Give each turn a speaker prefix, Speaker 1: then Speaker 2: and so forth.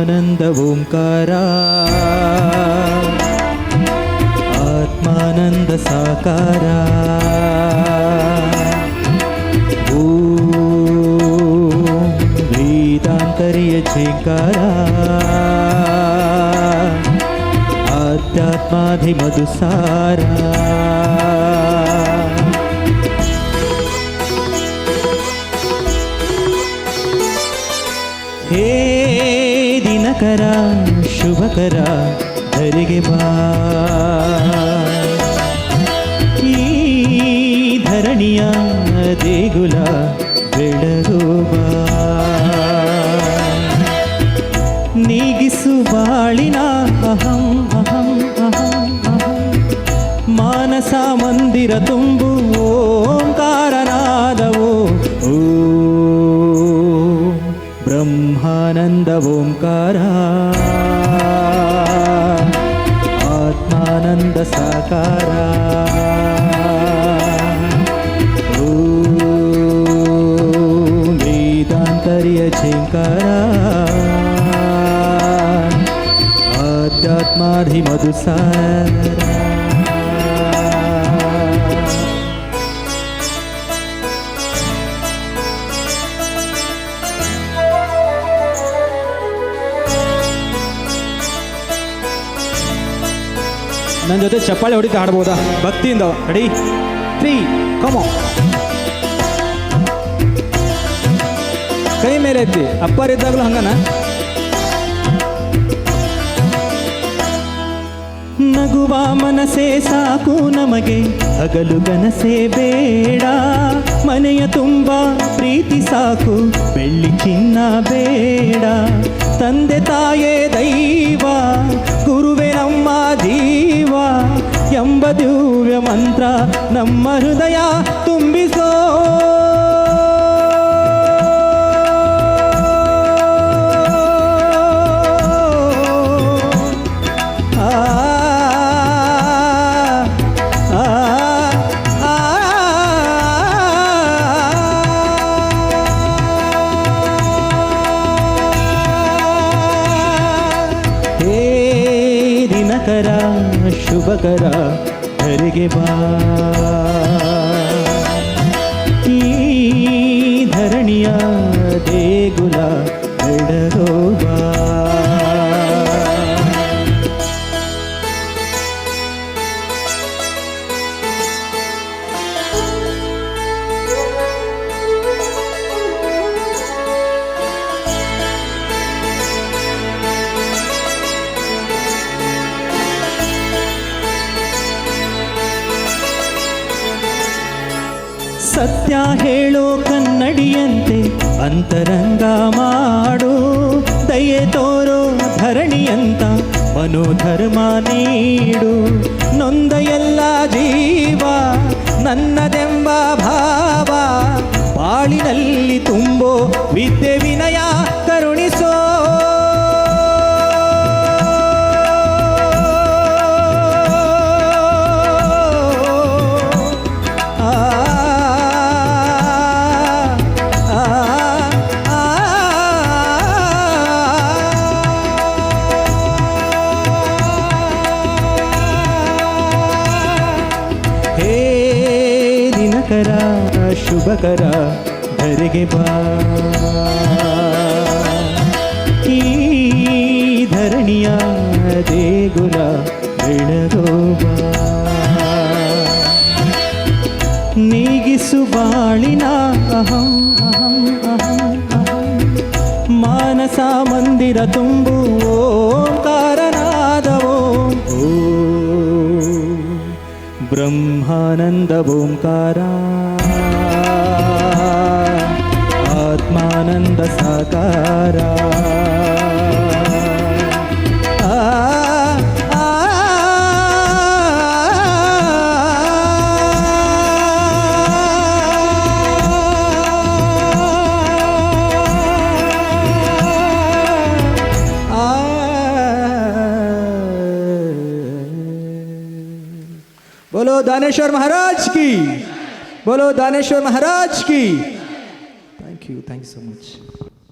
Speaker 1: ब्रह्मानन्दम्कारा आत्मानन्द साकारा। ವೇದಾಂತರ್ಯ ಝೇಂಕಾರ ಆಧ್ಯಾತ್ಮಾಧಿ ಮಧುಸಾರ ಹೇ ದಿನಕರ ಶುಭಕರ ಧರಿಗೆ ಬಾ ಈ ಧರಣಿಯ ದೇಗುಲ ಬೆಳಗು అహం అహం అహం అహం. మానస మందిర తుంబు ఓంకారనాదవో బ్రహ్మానంద ఓంకార. ఆత్మానంద సాకార. వేదాంతర్య చింకారా ಆಧ್ಯಾತ್ಮಾಧಿ ಮಧುಸಾರ ನನ್ನ ಜೊತೆ ಚಪ್ಪಾಳೆ ಹೊಡಿತಾ ಆಡ್ಬೋದಾ? ಭಕ್ತಿಯಿಂದ. ರೆಡಿ ತ್ರೀ ಕಮೋ ಕೈ ಮೇಲೆ ಎತ್ತಿ. ಅಪ್ಪಾರಿದ್ದಾಗಲೂ ಹಂಗನ? ನಗುವ ಮನಸೇ ಸಾಕು ನಮಗೆ. ಹಗಲು ಗನಸೇ ಬೇಡ. ಮನೆಯ ತುಂಬ ಪ್ರೀತಿ ಸಾಕು. ಬೆಳ್ಳಿ ಚಿನ್ನ ಬೇಡ. ತಂದೆ ತಾಯೇ ದೈವ, ಗುರುವೆ ನಮ್ಮ ಜೀವ. ಎಂಬ ದಿವ್ಯ ಮಂತ್ರ ನಮ್ಮ ಹೃದಯ ದಿನಕರ ಶುಭಕರ ಧರಿಗೆ ಬಾ ಈ ಧರಣಿಯ ದೇಗುಲ ಹೇಳೋ ಕನ್ನಡಿಯಂತೆ ಅಂತರಂಗ ಮಾಡು. ದಯೆ ತೋರೋ ಧರಣಿಯಂತ ಮನೋಧರ್ಮ ನೀಡು. ನೊಂದ ಎಲ್ಲ ಜೀವ ನನ್ನದೆಂಬ ದಿನಕರ ಶುಭಕರ ಧರೆಗೆ ಬಾ. ಈ ಧರಣಿಯ ದೇಗುಲ ಬೆಳಗೋ ನೀಗಿಸು ಬಾಳಿನ, ಅಹಂ ಮಾನಸ ಮಂದಿರ ತುಂಬು ಓಂಕಾರನಾದವೋ ब्रह्मानन्दभूङ्कारा बोलो दानेश्वर महाराज की। बोलो दानेश्वर महाराज की। Thank you thank you so much